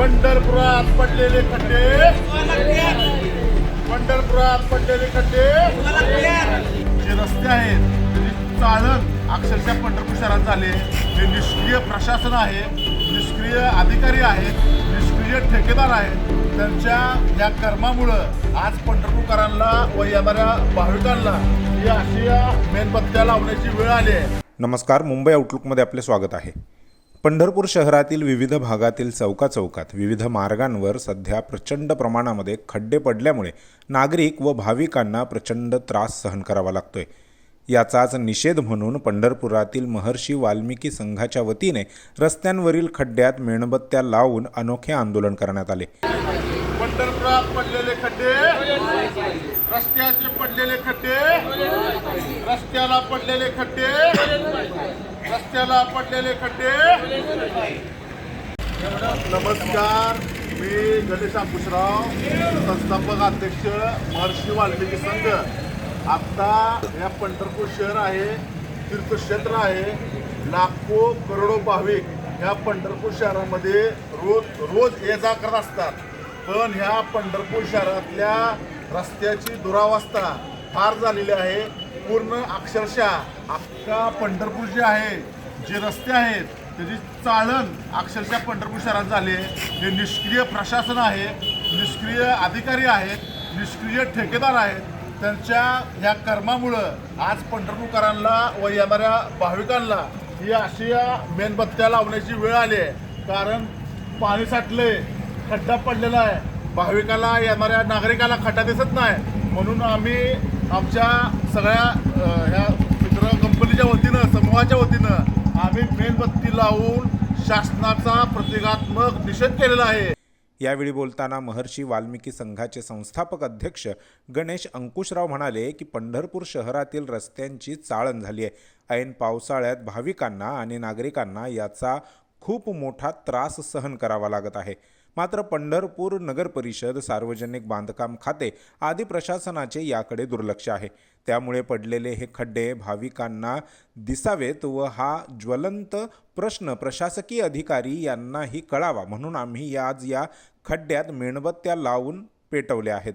पंढरपुरात पडलेले खड्डे. पंढरपुरात पडलेले खड्डे. जे रस्ते आहेत त्याची चाळण अक्षरशः पंढरपूर शहरात झाले. हे निष्क्रिय प्रशासन आहे निष्क्रिय अधिकारी आहेत निष्क्रिय ठेकेदार आहेत त्यांच्या या कर्मामुळं आज पंढरपूरकरांना व येणाऱ्या भाविकांना ही अशी मेणबत्त्या लावण्याची वेळ आली आहे. नमस्कार मुंबई आउटलुकमध्ये आपले स्वागत आहे. पंढरपूर शहरातील विविध भागातील चौकाचौकात विविध मार्गांवर सध्या प्रचंड प्रमाणामध्ये खड्डे पडल्यामुळे नागरिक व भाविकांना प्रचंड त्रास सहन करावा लागतोय. याचाच निषेध म्हणून पंढरपुरातील महर्षी वाल्मिकी संघाच्या वतीने रस्त्यांवरील खड्ड्यात मेणबत्त्या लावून अनोखे आंदोलन करण्यात आले. पंढरपुरात पडलेले खड्डे रस्त्याचे पडलेले खड्डे रस्त्याला पडलेले खड्डे रस्त्याला पडलेले खड्डे. नमस्कार मी गणेश अंकुशराव संस्थापक अध्यक्ष महर्षी वाल्मिकी संघ. आता या पंढरपूर शहर आहे तीर्थक्षेत्र आहे लाखो करोडो भाविक ह्या पंढरपूर शहरामध्ये रोज रोज ये जा करत असतात. पण ह्या पंढरपूर शहरातल्या रस्त्याची दुरावस्था फार झालेली आहे. पूर्ण अक्षरशः अख्खा पंढरपूर जे आहे जे रस्ते आहेत त्याची चाळण अक्षरशः पंढरपूर शहरात झाली आहे. हे निष्क्रिय प्रशासन आहे निष्क्रिय अधिकारी आहेत निष्क्रिय ठेकेदार आहेत. त्यांच्या ह्या कर्मामुळं आज पंढरपूरकरांना व येणाऱ्या भाविकांना ही अशी या मेणबत्त्या लावण्याची वेळ आली आहे. कारण पाणी साठले खड्डा पडलेला आहे. भाविकाला येणाऱ्या नागरिकाला खड्डा दिसत नाही. म्हणून आम्ही आमच्या सगळ्या ह्या मित्र कंपनीच्या वतीनं समूहाच्या वतीनं आम्ही मेणबत्ती लावून शासनाचा प्रतिकात्मक निषेध केलेला आहे. यावेळी बोलताना महर्षी वाल्मिकी संघाचे संस्थापक अध्यक्ष गणेश अंकुशराव म्हणाले की पंढरपूर शहरातील रस्त्यांची चाळण झाली आहे. ऐन पावसाळ्यात भाविकांना आणि नागरिकांना याचा खूप मोठा त्रास सहन करावा लागत आहे. मात्र पंढरपूर नगर परिषद सार्वजनिक बांधकाम खाते आदी प्रशासनाचे याकडे दुर्लक्ष आहे. त्यामुळे पडलेले हे खड्डे भाविकांना दिसावेत व हा ज्वलंत प्रश्न प्रशासकीय अधिकारी यांनाही कळावा म्हणून आम्ही आज या खड्ड्यात मेणबत्त्या लावून पेटवल्या आहेत.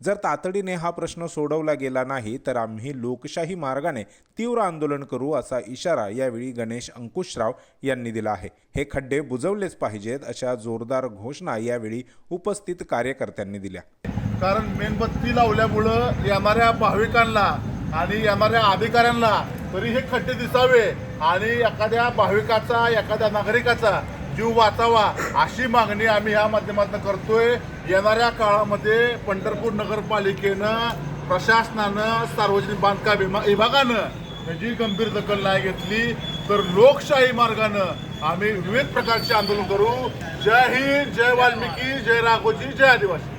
जर तातडीने हा प्रश्न सोडवला गेला नाही तर आम्ही लोकशाही मार्गाने तीव्र आंदोलन करू असा इशारा यावेळी गणेश अंकुशराव यांनी दिला आहे. हे खड्डे बुजवलेच पाहिजेत अशा जोरदार घोषणा यावेळी उपस्थित कार्यकर्त्यांनी दिल्या. कारण मेणबत्ती लावल्यामुळं येणाऱ्या भाविकांना आणि येणाऱ्या अधिकाऱ्यांना तरी हे खड्डे दिसावे आणि एखाद्या भाविकाचा एखाद्या नागरिकाचा जीव वाचावा अशी मागणी आम्ही ह्या माध्यमातून करतोय. येणाऱ्या काळामध्ये पंढरपूर नगरपालिकेनं प्रशासनानं सार्वजनिक बांधकाम विमा- विभागानं जी गंभीर दखल नाही घेतली. तर लोकशाही मार्गानं आम्ही विविध प्रकारचे आंदोलन करू. जय हिंद जय वाल्मिकी जय राघोजी जय आदिवासी.